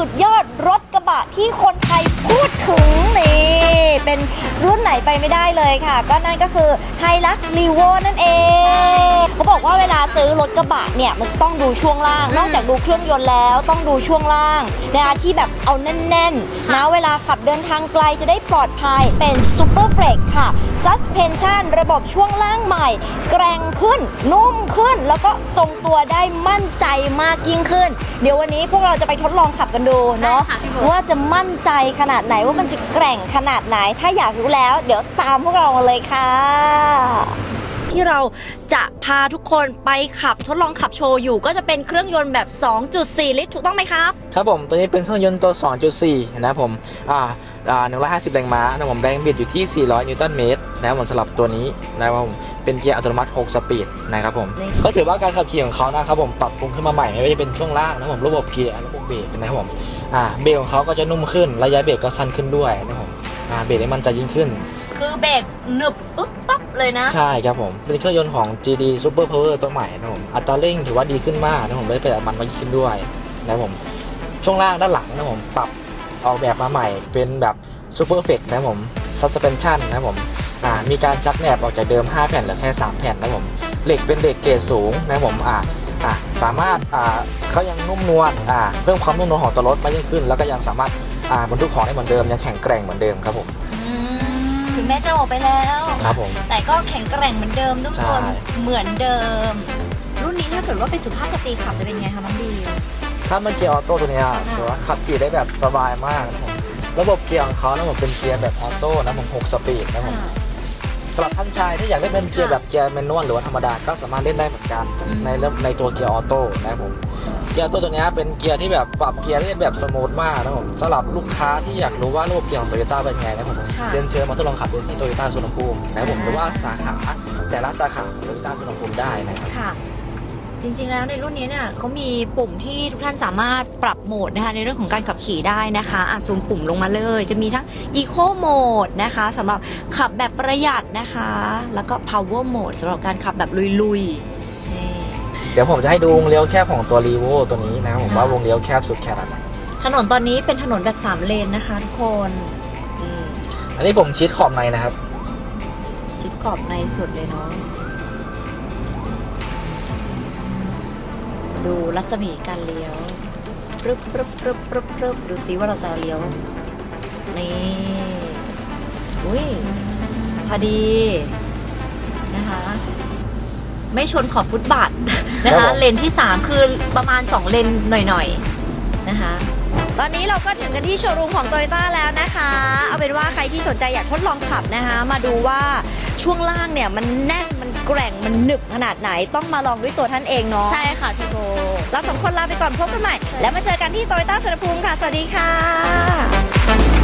สุดยอดรถกระบะที่คนไทยพูดถึงนี่ เป็นรุ่นไหนไปไม่ได้เลยค่ะ ก็นั่นก็คือ Hilux Revo นั่นเอง เขาบอกว่าเวลาซื้อรถกระบะเนี่ยมันต้องดูช่วงล่าง นอกจากดูเครื่องยนต์แล้วต้องดูช่วงล่างนะคะที่แบบเอาแน่นๆนะเวลาขับเดินทางไกลจะได้ปลอดภัยเป็น Super f l e x ค่ะ Suspension ระบบช่วงล่างใหม่ แกร่งขึ้น นุ่มขึ้น แล้วก็ทรงตัวได้มั่นใจมากยิ่งขึ้น เดี๋ยววันนี้พวกเราจะไปทดลองขับกันดูเนาะได้ค่ะพี่โบว่าจะมั่นใจขนาดไหนว่ามันจะแกร่งขนาดไหน ถ้าอยากรู้แล้ว เดี๋ยวตามพวกเรามาเลยค่ะ ที่เราจะพาทุกคนไปขับทดลองขับโชว์อยู่ ก็จะเป็นเครื่องยนต์แบบ 2.4 ลิตร ถูกต้องไหมครับ ครับผม ตัวนี้เป็นเครื่องยนต์ตัว 2.4 นะครับผม อ่าอ่า150 แรงม้านะครับผมแรงบิดอยู่ที่ 400 นิวตันเมตรนะครับผมสำหรับตัวนี้นะครับผมเป็นเกียร์อัตโนมัติ 6 สปีดนะครับผมนี่ก็ถือว่าการขับขี่ของเขานะครับผมปรับปรุงขึ้นมาใหม่ไม่ว่าจะเป็นช่วงล่างนะครับผมระบบเกียร์ระบบเบรกนะครับผมอ่าเบรกของเขาก็จะนุ่มขึ้นระยะเบรกก็สั้นขึ้นด้วยนะครับผมอ่าเบรกได้มันใจะยิ่งขึ้น คือเบรกหนึบปุ๊บปั๊บเลยนะ ใช่ครับผม เป็นเครื่องยนต์ของ GD Super Power ตัวใหม่นะครับผมอัตราเร่งถือว่าดีขึ้นมากนะครับผมได้ประหยัดน้ำมันมากขึ้นด้วยนะครับผมช่วงล่างด้านหลังนะครับผมปรับออกแบบมาใหม่เป็นแบบ Super f e t นะครับผม Suspension นะครับผมอ่ามีการชักแหนบออกจากเดิม 5 แผ่นเหลือแค่ 3 แผ่นนะครับผมเหล็กเป็นเหล็กเกรดสูงนะครับผมอ่าอ่าสามารถอ่าเขายังนุ่มนวลอ่าเพิ่มความนุ่มนวลของตัวรถมากยิ่งขึ้น แล้วก็ยังสามารถอ่าบรรทุกของได้เหมือนเดิมยังแข็งแกร่งเหมือนเดิมครับผม ถึงแม้จะออกไปแล้ว ครับผม แต่ก็แข็งแกร่งเหมือนเดิมทุกคนใช่ เหมือนเดิม รุ่นนี้ถ้าเกิดว่าเป็นสุภาพสตรีขับจะเป็นไงคะน้องบี ถ้ามันเกียร์ออโต้ตัวเนี้ยถือว่าขับขี่ได้แบบสบายมากนะครับผมระบบเกียร์ของเขานะผมเป็นเกียร์แบบออโต้นะผม6สปีดนะผมสำหรับท่านชายที่อยากเล่นเป็นเกียร์แบบเกียร์แมนนวลหรือว่าธรรมดาก็สามารถเล่นได้เหมือนกันในเรื่องในตัวเกียร์ออโต้นะครับผม เกียร์ออโต้ตัวเนี้ยเป็นเกียร์ที่แบบปรับเกียร์ได้แบบสมูทมากนะผมสำหรับลูกค้าที่อยากรู้ว่าระบบเกียร์ของโตโยต้าเป็นไงนะผมค่ะเรียนเชิญมาทดลองขับดูที่โตโยต้าสุวรรณภูมินะครับผมหรือว่าสาขาแต่ละสาขาของโตโยต้าสุวรรณภูมิได้นะครับค่ะจริงๆ แล้วในรุ่นนี้เนี่ยเขามีปุ่มที่ทุกท่านสามารถปรับโหมดนะคะในเรื่องของการขับขี่ได้นะคะอะซูมปุ่มลงมาเลย จะมีทั้ง Eco Mode นะคะสำหรับขับแบบประหยัดนะคะ แล้วก็ Power Mode สำหรับการขับแบบลุยๆนี่ เดี๋ยวผมจะให้ดูวงเลี้ยวแคบของตัวรีโวตัวนี้นะครับผมว่าวงเลี้ยวแคบสุดแค่ไหนถนนตอนนี้เป็นถนนแบบ3เลนนะคะทุกคนนี่อันนี้ผมชิดขอบในนะครับ ชิดขอบในสุดเลยเนาะดูรัศมีการเลี้ยวปรึบปรึบปรึบปรึบปรึบดูซิว่าเราจะเลี้ยว นี่ อุ้ยพอดีนะคะ ไม่ชนขอบฟุตบาทนะครัคะ บผม เลนที่ 3 คือประมาณ 2 เลนหน่อยๆนะคะ ตอนนี้เราก็ถึงกันที่โชว์รูมของ t o y ยต้แล้วนะคะ เอาเป็นว่าใครที่สนใจอยากทดลองขับนะคะ มาดูว่าช่วงล่างเนี่ยมันแน่น มันแกร่ง มันหนึบขนาดไหน ต้องมาลองด้วยตัวท่านเองเนาะ ใช่ค่ะพี่โบ เราสองคนลาไปก่อนพบกันใหม่ แล้วมาเจอกันที่ t o y ยต้สุวรรณภูมิค่ะ สวัสดีค่ะ